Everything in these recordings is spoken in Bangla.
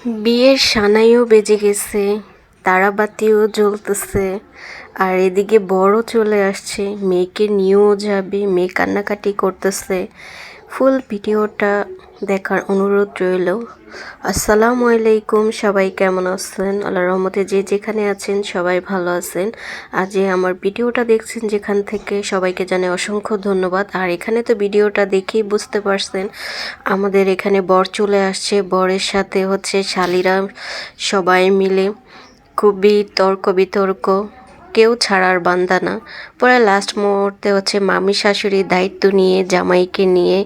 বিয়ের সানাইও বেজে গেছে, তারাবাতিও জ্বলতেছে, আর এদিকে বড় চলে আসছে, মেয়েকে নিয়েও যাবে, মেয়ে কান্নাকাটি করতেছে। ফুল ভিডিওটা দেখার অনুরোধ রইল। আসসালামু আলাইকুম, সবাই কেমন আছেন? আল্লাহ রহমতে যে যেখানে আছেন, সবাই ভালো আছেন। আর যে আমার ভিডিওটা দেখছেন যেখান থেকে সবাইকে জানে অসংখ্য ধন্যবাদ। আর এখানে তো ভিডিওটা দেখেই বুঝতে পারছেন, আমাদের এখানে বর চলে আসছে। বরের সাথে হচ্ছে শালিরা সবাই মিলে। খুবই তর্ক বিতর্ক। কেউ ছাড়ার বান্দা না। পরে লাস্ট মুহূর্তে হচ্ছে মামি শাশুড়ি দায়িত্ব নিয়ে, জামাইকে নিয়ে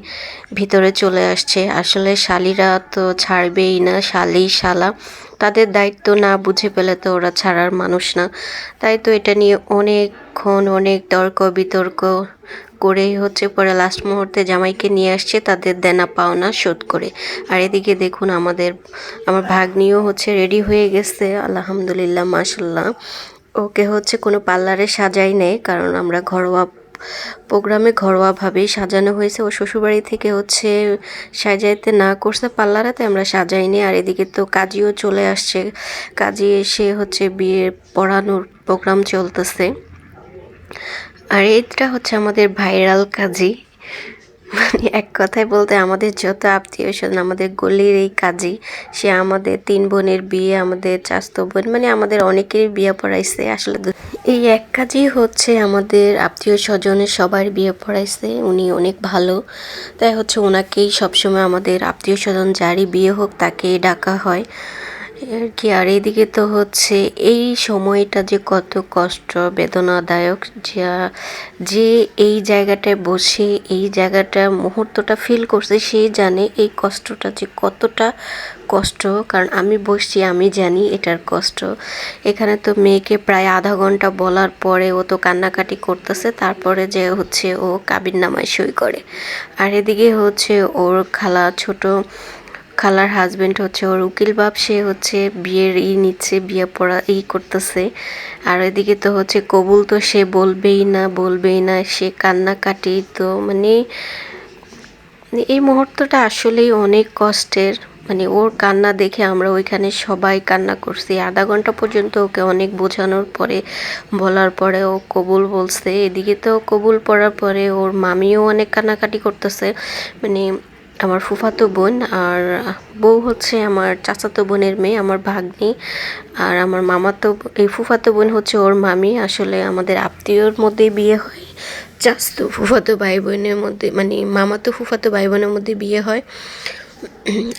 ভিতরে চলে আসছে। আসলে শালিরা তো ছাড়বেই না, শালি শালা। তাদের দায়িত্ব না বুঝে পেলে তো ওরা ছাড়ার মানুষ না। তাই তো এটা নিয়ে অনেকক্ষণ অনেক তর্ক বিতর্ক করেই হচ্ছে পরে লাস্ট মুহূর্তে জামাইকে নিয়ে আসছে, তাদের দেনা পাওনা শোধ করে। আর এদিকে দেখুন আমাদের, আমার ভাগ্নিও হচ্ছে রেডি হয়ে গেছে, আলহামদুলিল্লাহ মাসাল্লাহ ওকে হচ্ছে কোনো পার্লারে সাজাই নেই, কারণ আমরা ঘরোয়া প্রোগ্রামে ঘরোয়াভাবেই সাজানো হয়েছে। ও শ্বশুরবাড়ি থেকে হচ্ছে সাজাইতে না করছে পার্লারে, তাই আমরা সাজাইনি আর এদিকে তো কাজীও চলে আসছে। কাজী এসে হচ্ছে বিয়ে পড়ানোর প্রোগ্রাম চলতেছে। আর এইটা হচ্ছে আমাদের ভাইরাল কাজী। মানে এক কথায় বলতে আমাদের যত আত্মীয় স্বজন আমাদের গলির এই কাজী, সে আমাদের তিন বোনের বিয়ে, আমাদের চাস্তো বোন মানে আমাদের অনেকেরই বিয়ে পড়াইছে আসলে এই এক কাজই হচ্ছে আমাদের আত্মীয় স্বজনের সবার বিয়ে পড়াইছে, উনি অনেক ভালো। তাই হচ্ছে ওনাকেই সবসময় আমাদের আত্মীয় স্বজন যারই বিয়ে হোক তাকে ডাকা হয়। আর কি আর এদিকে তো হচ্ছে এই সময়টা যে কত কষ্ট, বেদনাদায়ক যা, যে এই জায়গাটায় বসে, এই জায়গাটা মুহূর্তটা ফিল করছে, সে জানে এই কষ্টটা যে কতটা কষ্ট। কারণ আমি বসছি, আমি জানি এটার কষ্ট। এখানে তো মেয়েকে প্রায় আধা ঘণ্টা বলার পরে ও তো কান্নাকাটি করতেছে, তারপরে যে হচ্ছে ও কাবির নামায় সই করে। আর এদিকে হচ্ছে ওর খালা ছোট খালার হাজবেন্ড হচ্ছে ওর উকিল বাপ, সে হচ্ছে বিয়ের ই নিচ্ছে, বিয়ে পড়া ই করতেছে। আর এদিকে তো হচ্ছে কবুল তো সে বলবেই না বলবেই না, সে কান্নাকাটি তো মানে এই মুহূর্তটা আসলেই অনেক কষ্টের। মানে ওর কান্না দেখে আমরা ওইখানে সবাই কান্না করছি। আধা ঘণ্টা পর্যন্ত ওকে অনেক বোঝানোর পরে, বলার পরে ও কবুল বলছে। এদিকে তো কবুল পড়ার পরে ওর মামিও অনেক কান্নাকাটি করতেছে। মানে আমার ফুফাতো বোন আর বউ হচ্ছে আমার চাচাতো বোনের মেয়ে, আমার ভাগ্নি। আর আমার মামাতো, এই ফুফাতো বোন হচ্ছে ওর মামি। আসলে আমাদের আত্মীয়র মধ্যেই বিয়ে হয় চাচতো ফুফাতো ভাই বোনের মধ্যে মানে মামাতো, ফুফাতো ভাই বোনের মধ্যে বিয়ে হয়।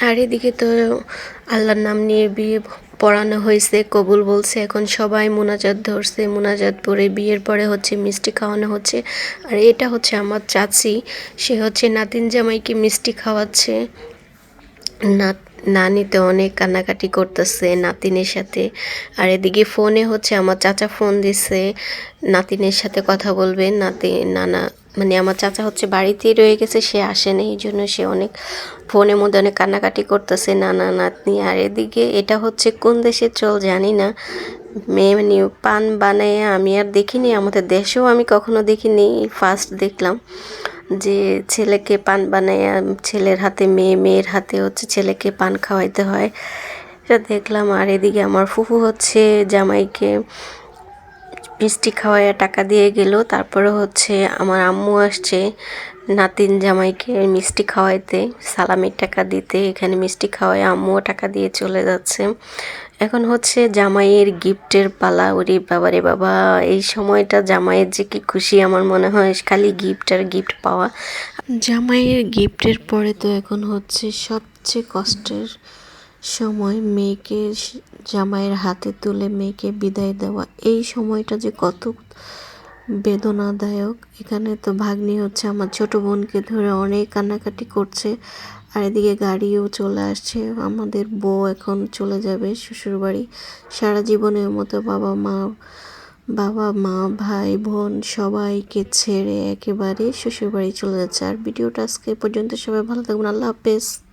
আর এদিকে তো আল্লাহর নাম নিয়ে বিয়ে পড়ানো হয়েছে, কবুল বলছে, এখন সবাই মোনাজাত ধরছে, মোনাজাত পরে বিয়ের পরে হচ্ছে মিষ্টি খাওয়ানো হচ্ছে। আর এটা হচ্ছে আমার চাচি, সে হচ্ছে নাতিন জামাইকে মিষ্টি খাওয়াচ্ছে। নাত নানিতে অনেক কান্নাকাটি করতেছে নাতিনের সাথে। আর এদিকে ফোনে হচ্ছে আমার চাচা ফোন দিছে, নাতিনের সাথে কথা বলবে, নাতি, নানা মানে আমার চাচা হচ্ছে বাড়িতেই রয়ে গেছে, সে আসেনি এই জন্য সে অনেক ফোনের মধ্যে অনেক কান্নাকাটি করতেছে, নানা নাতনি। আর এদিকে এটা হচ্ছে কোন দেশের চল জানি না। মেয়ে মানে পান বানায় আমি আর দেখিনি, আমাদের দেশেও আমি কখনো দেখিনি ফার্স্ট দেখলাম যে ছেলেকে পান বানায়, ছেলের হাতে মেয়ে, মেয়ের হাতে হচ্ছে ছেলেকে পান খাওয়াইতে হয়। এটা দেখলাম, আর এদিকে আমার ফুফু হচ্ছে জামাইকে মিষ্টি খাওয়াইয়া টাকা দিয়ে গেল। তারপরে হচ্ছে আমার আম্মু আসছে নাতিন জামাইকে মিষ্টি খাওয়াইতে, সালামির টাকা দিতে। এখানে মিষ্টি খাওয়াই আম্মুও টাকা দিয়ে চলে যাচ্ছে। এখন হচ্ছে জামাইয়ের গিফটের পালা। ওরে বাবা রে বাবা, এই সময়টা জামাইয়ের যে কি খুশি আমার মনে হয়, খালি গিফট আর গিফট পাওয়া। জামাইয়ের গিফটের পরে তো এখন হচ্ছে সবচেয়ে কষ্টের সময় মেয়েকে জামাইয়ের হাতে তুলে মেয়েকে বিদায় দেওয়া। এই সময়টা যে কত বেদনাদায়ক। এখানে তো ভাগ্নি হচ্ছে আমার ছোট বোনকে ধরে অনেক কান্নাকাটি করছে আর এদিকে গাড়িও চলে আসছে। আমাদের বউ এখন চলে যাবে শ্বশুরবাড়ি। সারা জীবনের মতো বাবা মা বাবা মা, ভাই, বোন সবাইকে ছেড়ে একেবারে শ্বশুরবাড়ি চলে যাচ্ছে। আর ভিডিওটা আজকে পর্যন্ত। সবাই ভালো থাকবেন। আল্লাহ হাফেজ।